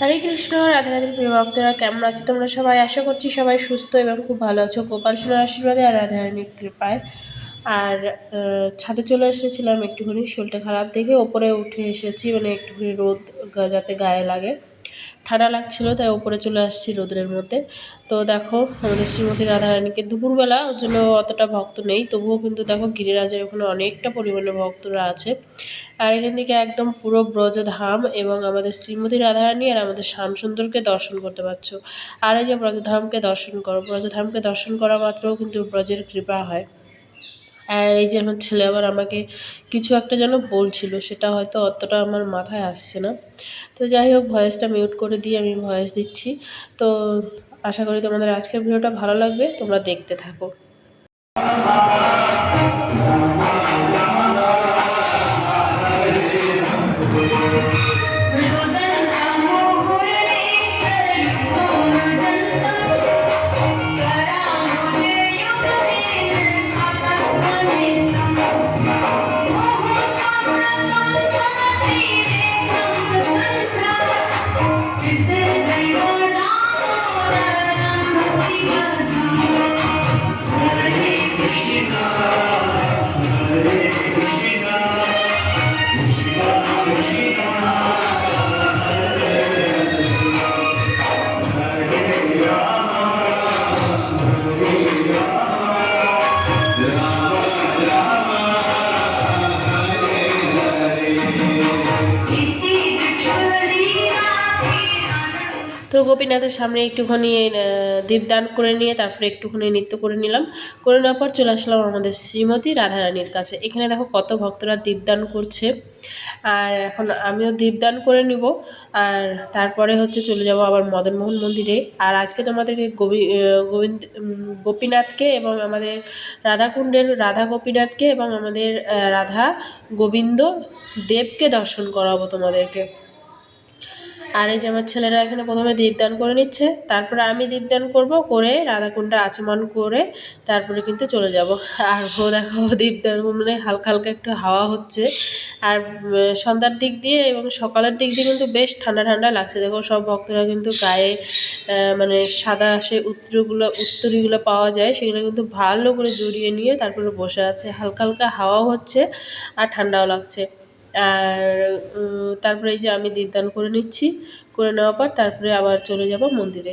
হরে কৃষ্ণ, রাধে রাধের প্রিয় ভক্তরা, কেমন আছো তোমরা সবাই? আশা করছি সবাই সুস্থ এবং খুব ভালো আছো। গোপাল সোনার আশীর্বাদে আর রাধারানীর কৃপায়। আর ছাদে চলে এসেছিলাম একটুখানি, শরীরটা খারাপ দেখে ওপরে উঠে এসেছি মানে একটুখানি রোদ যাতে গায়ে লাগে। ঠান্ডা লাগছিল, তাই ওপরে চলে আসছি রোদের মধ্যে। তো দেখো, আমাদের শ্রীমতী রাধারানীকে দুপুরবেলা, ওর জন্য অতটা ভক্ত নেই, তবুও কিন্তু দেখো গিরিরাজের ওখানে অনেকটা পরিমাণে ভক্তরা আছে। আর এখান থেকে একদম পুরো ব্রজধাম এবং আমাদের শ্রীমতী রাধারানী আর আমাদের শ্যামসুন্দরকে দর্শন করতে পারছ। আর এই যে ব্রজধামকে দর্শন করো, ব্রজধামকে দর্শন করা মাত্রও কিন্তু ব্রজের কৃপা হয়। আর এই যে আমার ছেলে আবার আমাকে কিছু একটা যেন বলছিল, সেটা হয়তো অতটা আমার মাথায় আসছে না। তো যাই হোক, ভয়েসটা মিউট করে দিয়ে আমি ভয়েস দিচ্ছি। তো আশা করি তোমাদের আজকের ভিডিওটা ভালো লাগবে, তোমরা দেখতে থাকো। তো গোপীনাথের সামনে একটুখানি দীপদান করে নিয়ে তারপরে একটুখানি নৃত্য করে নিলাম। করে নেওয়ার পর চলে আসলাম আমাদের শ্রীমতী রাধারানীর কাছে। এখানে দেখো কত ভক্তরা দীপদান করছে। আর এখন আমিও দীপদান করে নিব। আর তারপরে হচ্ছে চলে যাব আবার মদনমোহন মন্দিরে। আর আজকে তোমাদেরকে গোবি গোবিন্দ গোপীনাথকে এবং আমাদের রাধাকুণ্ডের রাধা গোপীনাথকে এবং আমাদের রাধা গোবিন্দ দেবকে দর্শন করাবো তোমাদেরকে। আর এই যে আমার ছেলেরা এখানে প্রথমে দীপদান করে নিচ্ছে, তারপরে আমি দীপদান করব, করে রাধাকুণ্ডে আচমন করে তারপরে কিন্তু চলে যাব। আর ও দেখো দীপদান মানে হালকা হালকা একটু হাওয়া হচ্ছে। আর সন্ধ্যার দিক দিয়ে এবং সকালের দিক দিয়ে কিন্তু বেশ ঠান্ডা ঠান্ডা লাগছে। দেখো, সব ভক্তরা কিন্তু গায়ে মানে সাদা সে উত্তরগুলো, উত্তরীগুলো পাওয়া যায়, সেগুলো কিন্তু ভালো করে জড়িয়ে নিয়ে তারপরে বসে আছে। হালকা হালকা হাওয়াও হচ্ছে আর ঠান্ডাও লাগছে। আর তারপরে এই যে আমি দীপদান করে নিচ্ছি, করে নেওয়ার পর তারপরে আবার চলে যাব মন্দিরে।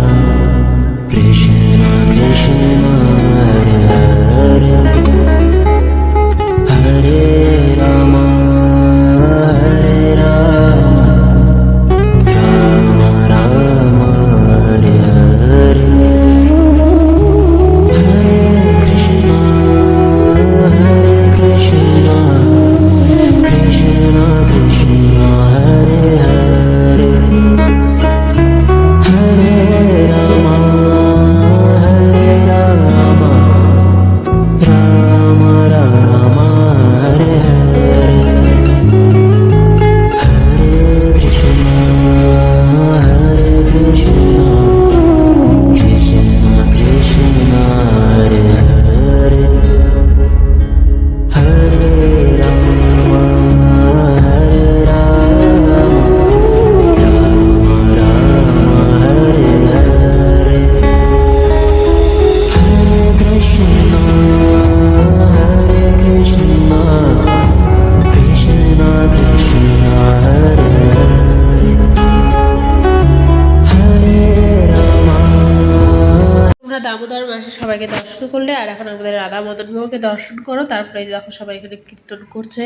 দামোদর মাসে সবাইকে দর্শন করলে, আর এখন আমাদের রাধা মদন মোহনকে দর্শন করো, তারপরে দেখো সবাই এখানে কীর্তন করছে,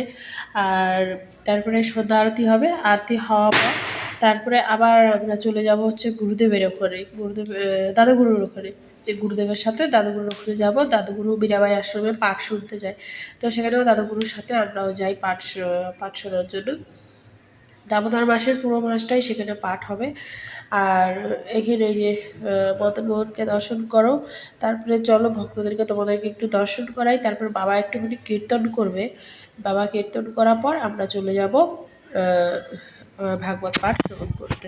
আর তারপরে সন্ধ্যা আরতি হবে, আরতি হওয়া পর তারপরে আবার আমরা চলে যাব হচ্ছে গুরুদেবের ওখানে, গুরুদেব দাদুগুরুর ওখানে গুরুদেবের সাথে, দাদুগুরুর ওখানে যাব, দাদুগুরু বীরাবাই আশ্রমে পাঠ শুনতে যায়, তো সেখানেও দাদুগুরুর সাথে আমরাও যাই পাঠ পাঠ শোনার জন্য। দামোদর মাসের পুরো মাসটাই সেখানে পাঠ হবে। আর এখানে যে আহ, মদন মোহনকে দর্শন করো তারপরে চলো ভক্তদেরকে তোমাদেরকে একটু দর্শন করাই তারপর বাবা একটুখানি কীর্তন করবে। বাবা কীর্তন করার পর আমরা চলে যাব ভাগবত পাঠ শ্রবণ করতে।